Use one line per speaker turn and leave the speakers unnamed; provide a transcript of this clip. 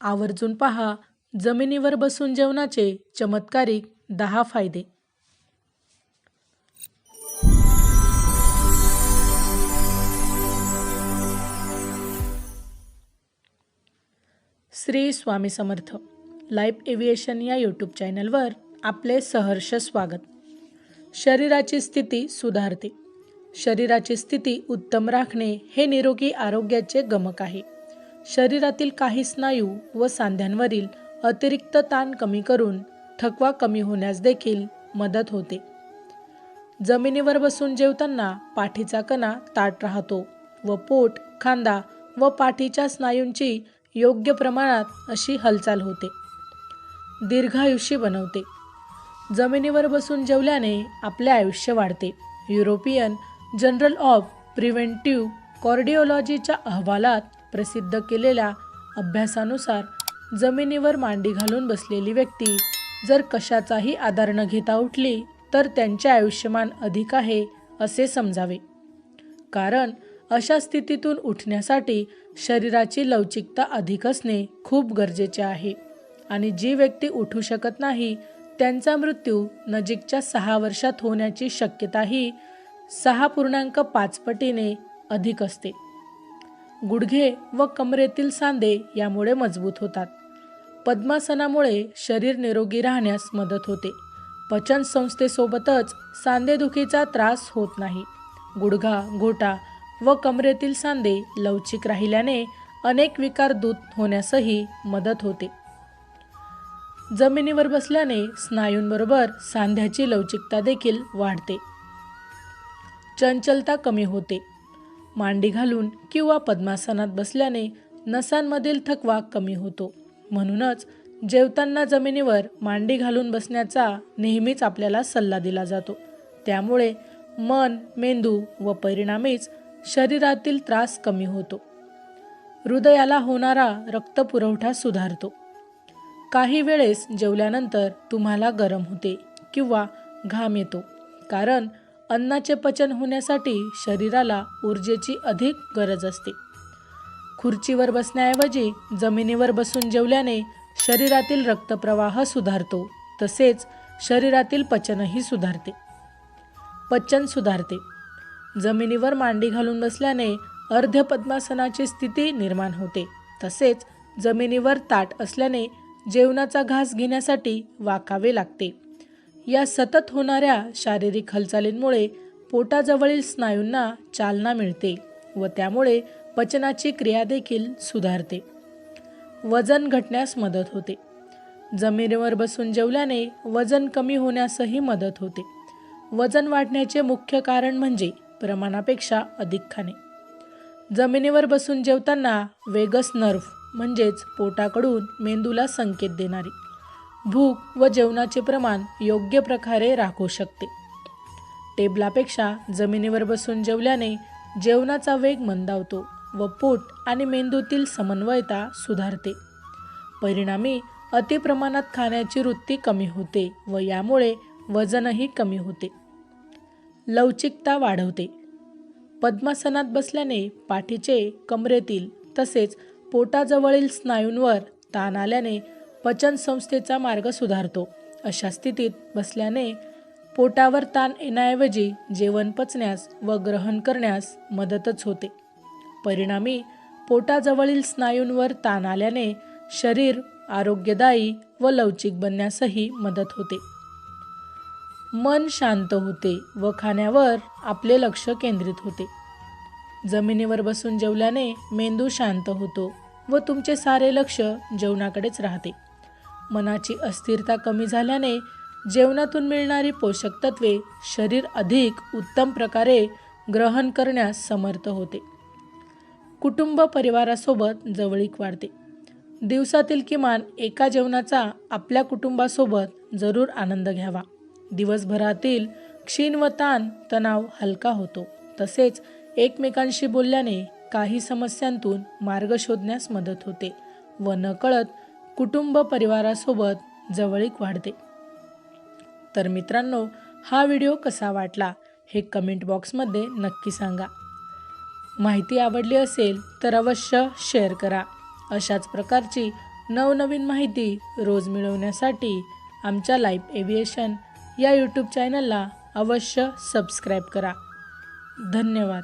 आवर्जून पहा जमिनीवर बसून जेवणाचे चमत्कारिक दहा फायदे. श्री स्वामी समर्थ लाईफ एव्हिएशन या यूट्यूब चॅनलवर आपले सहर्ष स्वागत. शरीराची स्थिती सुधारते. शरीराची स्थिती उत्तम राखणे हे निरोगी आरोग्याचे गमक आहे. शरीरातील काही स्नायू व सांध्यांवरील अतिरिक्त ताण कमी करून थकवा कमी होण्यास देखील मदत होते. जमिनीवर बसून जेवताना पाठीचा कणा ताट राहतो व पोट खांदा व पाठीच्या स्नायूंची योग्य प्रमाणात अशी हालचाल होते. दीर्घायुष्य बनवते. जमिनीवर बसून जेवल्याने आपले आयुष्य वाढते. युरोपियन जनरल ऑफ प्रिव्हेंटिव्ह कॉर्डिओलॉजीच्या अहवालात प्रसिद्ध केलेल्या अभ्यासानुसार जमिनीवर मांडी घालून बसलेली व्यक्ती जर कशाचाही आधार न घेता उठली तर त्यांचे आयुष्यमान अधिक आहे असे समजावे. कारण अशा स्थितीतून उठण्यासाठी शरीराची लवचिकता अधिक असणे खूप गरजेचे आहे आणि जी व्यक्ती उठू शकत नाही त्यांचा मृत्यू नजीकच्या सहा वर्षात होण्याची शक्यताही सहा पूर्णांक पाच पटीने अधिक असते. गुडघे व कमरेतील सांधे यामुळे मजबूत होतात. पद्मासनामुळे शरीर निरोगी राहण्यास मदत होते. पचन संस्थेसोबतच सांधेदुखीचा त्रास होत नाही. गुडघा घोटा व कमरेतील सांधे लवचिक राहिल्याने अनेक विकार दूत होण्यासही मदत होते. जमिनीवर बसल्याने स्नायूंबरोबर सांध्याची लवचिकता देखील वाढते. चंचलता कमी होते. मांडी घालून किंवा पद्मासनात बसल्याने नसांमधील थकवा कमी होतो. म्हणूनच जेवताना जमिनीवर मांडी घालून बसण्याचा नेहमीच आपल्याला सल्ला दिला जातो. त्यामुळे मन मेंदू व परिणामीच शरीरातील त्रास कमी होतो. हृदयाला होणारा रक्तपुरवठा सुधारतो. काही वेळेस जेवल्यानंतर तुम्हाला गरम होते किंवा घाम येतो. कारण अन्नाचे पचन होण्यासाठी शरीराला ऊर्जेची अधिक गरज असते. खुर्चीवर बसण्याऐवजी जमिनीवर बसून जेवल्याने शरीरातील रक्तप्रवाह सुधारतो तसेच शरीरातील पचनही सुधारते. पचन सुधारते. जमिनीवर मांडी घालून बसल्याने अर्ध पद्मासनाची स्थिती निर्माण होते तसेच जमिनीवर ताट असल्याने जेवणाचा घास घेण्यासाठी वाकावे लागते. या सतत होणाऱ्या शारीरिक हालचालींमुळे पोटाजवळील स्नायूंना चालना मिळते व त्यामुळे पचनाची क्रिया देखील सुधारते. वजन घटण्यास मदत होते. जमिनीवर बसून जेवल्याने वजन कमी होण्यासही मदत होते. वजन वाढण्याचे मुख्य कारण म्हणजे प्रमाणापेक्षा अधिक खाणे. जमिनीवर बसून जेवताना वेगस नर्व्ह म्हणजेच पोटाकडून मेंदूला संकेत देणारी भूक व जेवणाचे प्रमाण योग्य प्रकारे राखू शकते. टेबलापेक्षा जमिनीवर बसून जेवल्याने जेवणाचा वेग मंदावतो व पोट आणि मेंदूतील समन्वयता सुधारते. परिणामी अतिप्रमाणात खाण्याची वृत्ती कमी होते व यामुळे वजनही कमी होते. लवचिकता वाढवते. पद्मासनात बसल्याने पाठीचे कमरेतील तसेच पोटाजवळील स्नायूंवर ताण आल्याने पचन संस्थेचा मार्ग सुधारतो. अशा स्थितीत बसल्याने पोटावर ताण येण्याऐवजी जेवण पचण्यास व ग्रहण करण्यास मदतच होते. परिणामी पोटाजवळील स्नायूंवर ताण आल्याने शरीर आरोग्यदायी व लवचिक बनण्यासही मदत होते. मन शांत होते व खाण्यावर आपले लक्ष केंद्रित होते. जमिनीवर बसून जेवल्याने मेंदू शांत होतो व तुमचे सारे लक्ष जेवणाकडेच राहते. मनाची अस्थिरता कमी झाल्याने जेवणातून मिळणारी पोषक तत्वे शरीर अधिक उत्तम प्रकारे ग्रहण करण्यास समर्थ होते. कुटुंब परिवारासोबत जवळीक वाढते. दिवसातील किमान एका जेवणाचा आपल्या कुटुंबासोबत जरूर आनंद घ्यावा. दिवसभरातील क्षीण व ताण तणाव हलका होतो. तसेच एकमेकांशी बोलल्याने काही समस्यांतून मार्ग शोधण्यास मदत होते व नकळत कुटुंब परिवारासोबत जवळीक वाढते. तर मित्रांनो हा व्हिडिओ कसा वाटला हे कमेंट बॉक्समध्ये नक्की सांगा. माहिती आवडली असेल तर अवश्य शेअर करा. अशाच प्रकारची नवनवीन माहिती रोज मिळवण्यासाठी आमच्या लाईफ एव्हिएशन या यूट्यूब चॅनलला अवश्य सबस्क्राईब करा. धन्यवाद.